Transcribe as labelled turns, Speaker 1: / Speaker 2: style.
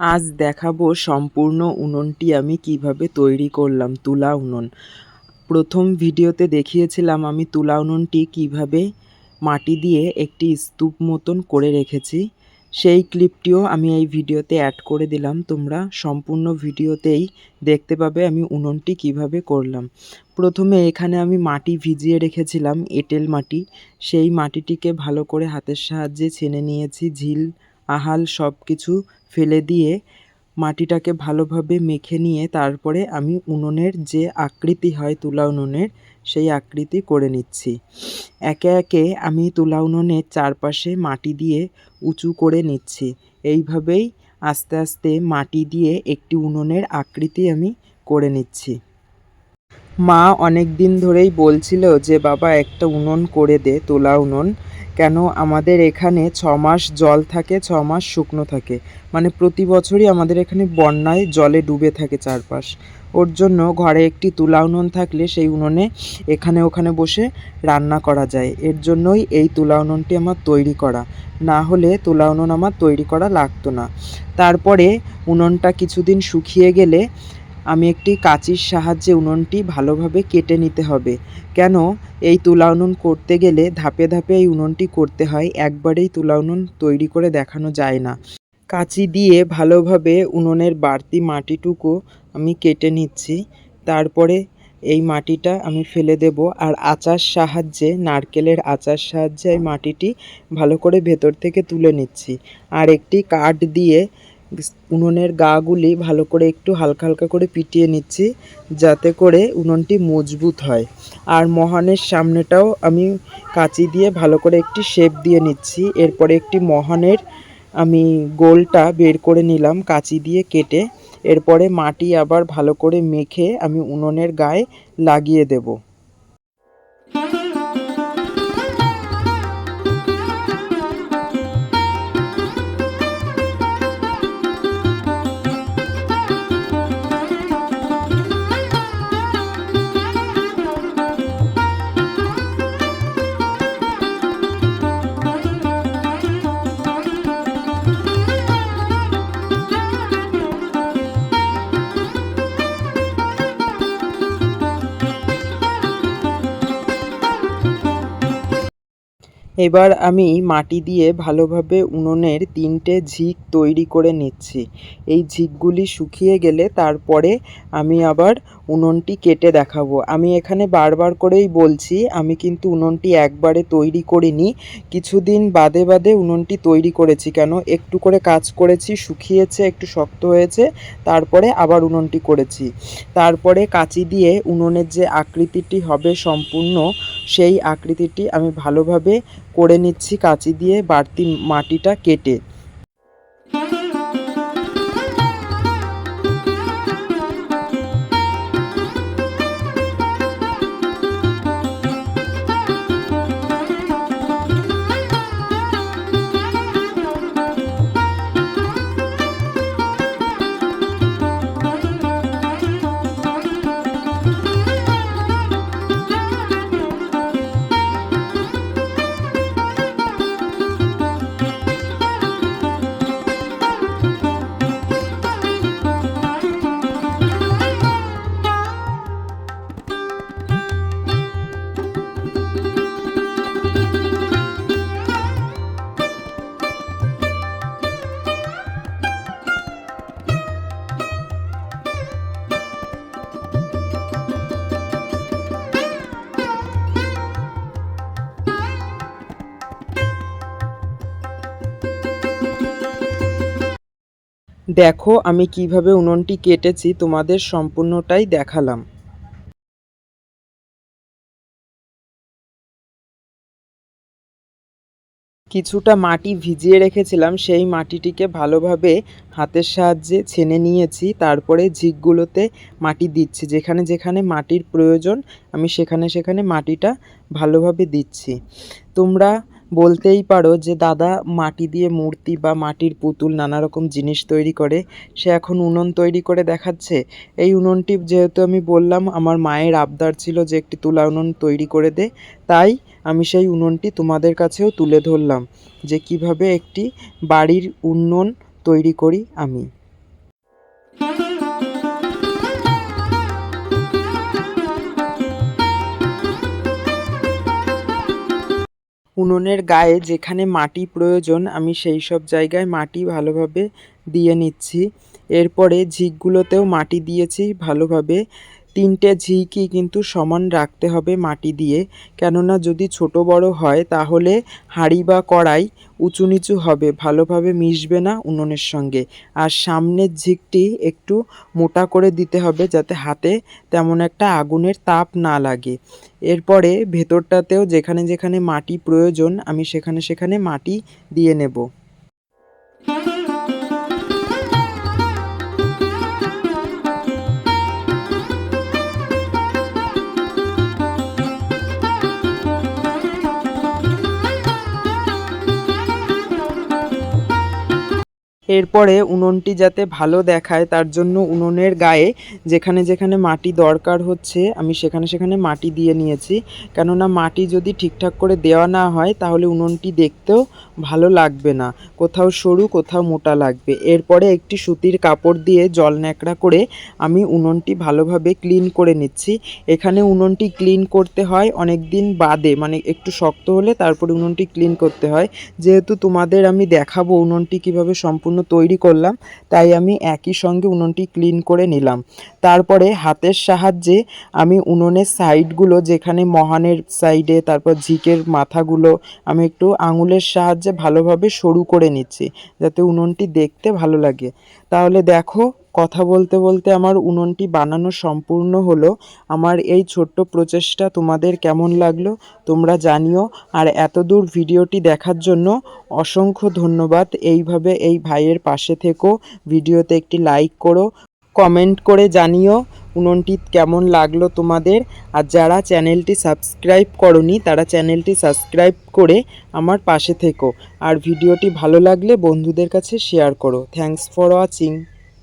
Speaker 1: আজ দেখাবো সম্পূর্ণ উনুনটি আমি কীভাবে তৈরি করলাম, তুলা উনুন। প্রথম ভিডিওতে দেখিয়েছিলাম আমি তুলা উনুনটি কীভাবে মাটি দিয়ে একটি স্তূপ মতন করে রেখেছি। সেই ক্লিপটিও আমি এই ভিডিওতে অ্যাড করে দিলাম, তোমরা সম্পূর্ণ ভিডিওতেই দেখতে পাবে আমি উনুনটি কীভাবে করলাম। প্রথমে এখানে আমি মাটি ভিজিয়ে রেখেছিলাম, এঁটেল মাটি। সেই মাটিটিকে ভালো করে হাতের সাহায্যে ছেনে নিয়েছি, ঝিল আহাল সব কিছু ফেলে দিয়ে মাটিটাকে ভালোভাবে মেখে নিয়ে তারপরে আমি উনুনের যে আকৃতি হয় তুলা উনুনের, সেই আকৃতি করে নিচ্ছি। একে একে আমি তুলা উনুনের চারপাশে মাটি দিয়ে উঁচু করে নিচ্ছি। এইভাবেই আস্তে আস্তে মাটি দিয়ে একটি উনুনের আকৃতি আমি করে নিচ্ছি। মা অনেক দিন ধরেই বলছিল যে, বাবা, একটা উনুন করে দে, তোলা উনুন। কেন আমাদের এখানে ছ মাস জল থাকে, ছ মাস শুকনো থাকে? মানে প্রতি বছরই আমাদের এখানে বন্যায় জলে ডুবে থাকে চারপাশ। ওর জন্য ঘরে একটি তুলা উনুন থাকলে সেই উনুনে এখানে ওখানে বসে রান্না করা যায়। এর জন্যই এই তুলা উনুনটি আমার তৈরি করা। না হলে তুলা উনুন আমার তৈরি করা লাগতো না। তারপরে উনুনটা কিছুদিন শুকিয়ে গেলে আমি একটি কাঁচির সাহায্যে উনুনটি ভালোভাবে কেটে নিতে হবে। কেন? এই তুলা উনুন করতে গেলে ধাপে ধাপে এই উনুনটি করতে হয়, একবারেই তুলা উনুন তৈরি করে দেখানো যায় না। কাঁচি দিয়ে ভালোভাবে উনুনের বাড়তি মাটিটুকু আমি কেটে নিচ্ছি। তারপরে এই মাটিটা আমি ফেলে দেব আর আচার সাহায্যে, নারকেলের আচার সাহায্যে এই মাটিটি ভালো করে ভেতর থেকে তুলে নিচ্ছি। আর একটি কাঠ দিয়ে উনুনের গাগুলি ভালো করে একটু হালকা হালকা করে পিটিয়ে নিচ্ছি, যাতে করে উনুনটি মজবুত হয়। আর মহানের সামনেটাও আমি কাঁচি দিয়ে ভালো করে একটি শেপ দিয়ে নিচ্ছি। এরপরে একটি মহানের আমি গোলটা বের করে নিলাম কাঁচি দিয়ে কেটে। এরপরে মাটি আবার ভালো করে মেখে আমি উনুনের গায়ে লাগিয়ে দেবো। এবার আমি মাটি দিয়ে ভালোভাবে উনুনের তিনটে ঝিক তৈরি করে নিচ্ছি। এই ঝিকগুলি শুকিয়ে গেলে তারপরে আমি আবার উনুনটি কেটে দেখাবো। আমি এখানে বারবার করেই বলছি, আমি কিন্তু উনুনটি একবারে তৈরি করিনি। কিছুদিন বাদে বাদে উনুনটি তৈরি করেছি কেন? একটু করে কাজ করেছি, শুকিয়েছে, একটু শক্ত হয়েছে, তারপরে আবার উনুনটি করেছি। তারপরে কাঁচি দিয়ে উনুনের যে আকৃতিটি হবে সম্পূর্ণ, সেই আকৃতিটি আমি ভালোভাবে করে নিচ্ছি কাঁচি দিয়ে বাড়তি মাটিটা কেটে। দেখো, আমি কীভাবে উনুনটি কেটেছি, তোমাদের সম্পূর্ণটাই দেখালাম। কিছুটা মাটি ভিজিয়ে রেখেছিলাম, সেই মাটিটিকে ভালোভাবে হাতের সাহায্যে ছেনে নিয়েছি, তারপরে ঝিকগুলোতে মাটি দিচ্ছি। যেখানে যেখানে মাটির প্রয়োজন, আমি সেখানে সেখানে মাটিটা ভালোভাবে দিচ্ছি। তোমরা বলতেই পারো যে দাদা মাটি দিয়ে মূর্তি বা মাটির পুতুল নানা রকম জিনিস তৈরি করে, সে এখন উনুন তৈরি করে দেখাচ্ছে। এই উনুনটি যেহেতু আমি বললাম, আমার মায়ের আবদার ছিল যে একটি তুলা উনুন তৈরি করে দে, তাই আমি সেই উনুনটি তোমাদের কাছেও তুলে ধরলাম যে কীভাবে একটি বাড়ির উনুন তৈরি করি আমি। উনুনের গায়ে যেখানে মাটি প্রয়োজন, আমি সেই সব জায়গায় মাটি ভালোভাবে দিয়ে নিচ্ছি। এরপরে ঝিকগুলোতেও মাটি দিয়েছি ভালোভাবে। তিনটে ঝিকই কিন্তু সমান রাখতে হবে মাটি দিয়ে। কেননা যদি ছোট বড় হয়, তাহলে হাঁড়ি বা কড়াই উঁচু নিচু হবে, ভালোভাবে মিশবে না উনুনের সঙ্গে। আর সামনের ঝিকটি একটু মোটা করে দিতে হবে যাতে হাতে তেমন একটা আগুনের তাপ না লাগে। এরপরে ভেতরটাতেও যেখানে যেখানে মাটি প্রয়োজন, আমি সেখানে সেখানে মাটি দিয়ে নেব। এরপরে উনুনটি যাতে ভালো দেখায়, তার জন্য উনুনের গায়ে যেখানে যেখানে মাটি দরকার হচ্ছে, আমি সেখানে সেখানে মাটি দিয়ে নিয়েছি। কেননা মাটি যদি ঠিকঠাক করে দেওয়া না হয়, তাহলে উনুনটি দেখতেও ভালো লাগবে না। কোথাও সরু, কোথাও মোটা লাগবে। এরপরে একটি সুতির কাপড় দিয়ে জল ন্যাকড়া করে আমি উনুনটি ভালোভাবে ক্লিন করে নিচ্ছি। এখানে উনুনটি ক্লিন করতে হয় অনেক দিন বাদে মানে একটু শক্ত হলে তারপরে উনুনটি ক্লিন করতে হয়। যেহেতু তোমাদের আমি দেখাবো উনুনটি কীভাবে সম্পূর্ণ তৈরি করলাম, তাই আমি একই সঙ্গে উনুনটি ক্লিন করে নিলাম। তারপরে হাতের সাহায্যে আমি উনুনের সাইডগুলো যেখানে মহানের সাইডে, তারপর ঝিকের মাথাগুলো, আমি একটু আঙুলের সাহায্যে ভালোভাবে সরু করে নিচ্ছি, যাতে উনুনটি দেখতে ভালো লাগে। তাহলে দেখো কথা বলতে বলতে আমার উনুনটি বানানো সম্পূর্ণ হলো। আমার এই ছোট্ট প্রচেষ্টা তোমাদের কেমন লাগল তোমরা জানিও। আর এতদূর ভিডিওটি দেখার জন্য অসংখ্য ধন্যবাদ। এইভাবে এই ভাইয়ের পাশে থেকো, ভিডিওতে একটি লাইক করো, কমেন্ট করে জানিও উনুনটি কেমন লাগল তোমাদের। আর যারা চ্যানেলটি সাবস্ক্রাইব করনি তারা চ্যানেলটি সাবস্ক্রাইব করে আমার পাশে থেকো। আর ভিডিওটি ভালো লাগলে বন্ধুদের কাছে শেয়ার করো। Thanks for watching.